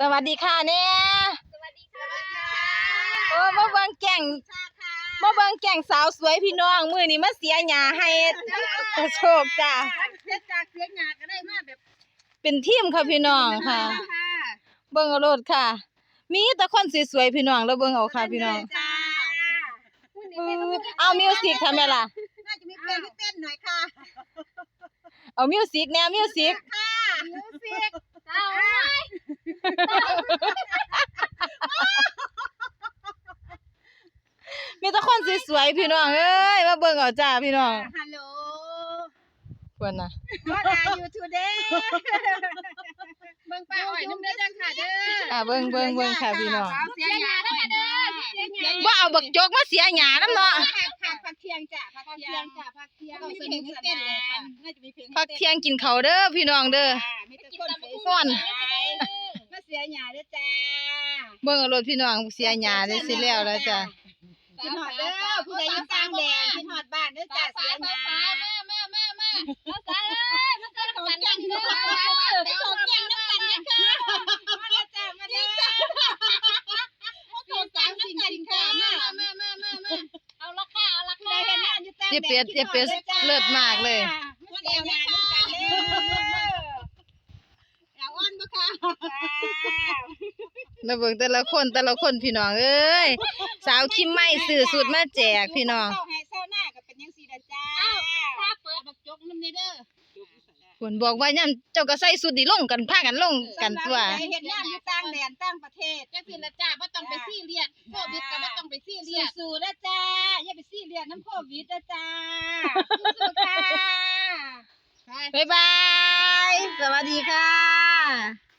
สวัสดีค่ะเนี่ยสวัสดีค่ะโอ้มาเบิ่งแก่งชาค่ะมาเบิ่งแก่งสาวสวยพี่น้องมื้อนี้มาเสียหญ้าให้ตะโชคจ้ะเสียจากเสียงหยาก็ได้มาแบบเป็นทีมค่ะพี่น้องค่ะ เบิ่งเอาโลดค่ะ มีแต่คนสวยๆพี่น้องแล้วเบิ่งเอาค่ะพี่น้องจ้าเออเอามิวสิกทำไมล่ะน่าจะมีเพลงให้เต้นหน่อยค่ะ เอามิวสิกแนวมิวสิกค่ะมิวสิกเจ้า มีแต่ คนสวยๆพี่น้องเอ้ยมาเบิ่งเอาจ้าพี่น้องฮัลโหลเพิ่นน่ะ What are you today เบิ่งป้าอ้อยน้ำเด้อค่ะเด้ออ่าเบิ่งเบิ่งเบิ่งค่ะพี่น้องเสียหยาเด้อค่ะเด้อเสียหยาบ่เอาบักจกมาเสียหญ้านํเนาะผักผักผักเทียงจ้ะผักเทียงจ้ะผักเทียงต้องมีเพลงให้เต้นเลยค่ะน่าจะมีเพลงให้พักเต้นเที่ยงกินข้าวเด้อพี่น้องเด้อจ้ามีแต่คนสวยๆมาเสียหยาเด้อจ้า เบิ่งเอารถพี่น้องเสียหญ้าได้สิแล้วแล้วจ้ะ กินหอดเด้อผู้ใดอยู่กลางแดนกินหอดบ้านเด้อจ้าเสียหยาแม่แม่แม่แม่ภาษาเอ้ยภาษาของแก่งเด้อของแก่งน้ำกันเนี่ยค่ะมาเด้อจ้ามาเด้อของสามสิ่งสิ่งค่ะมามามามามาเอาละค่ะเอาละค่ะได้เห็นหน้าอยู่กลางแดนเจี๊ยบเป็ดเจี๊ยบเป็ดเลิศมากเลยมาเสียหยาน้ำกันเด้ออย่าอ้อนบ่ค่ะ แล้วเบิ่งแต่ละคนแต่ละคนพี่น้องเอ้ยสาวคิมไม่ซื้อสูตรมาแจกพี่น้องเศร้าให้เศร้าหน้าก็เป็นจังซี่ล่ะจ้าถ้าเปิดบักจกนำเด้อเพิ่นบอกว่าย่ํเจ้าก็ใส่สูตรนี่ลงกันพากันลงกันตัวเฮ็ดงานอยู่ต่างแดนต่างประเทศจังซี่ล่ะจ้าบ่ต้องไปซีเรียสโควิดก็บ่ต้องไปซีเรียสสู้ๆนะจ้าอย่าไปซีเรียสน้ำโควิดนะจ้าสู้ๆค่ะบ๊ายบาย สวัสดีค่ะ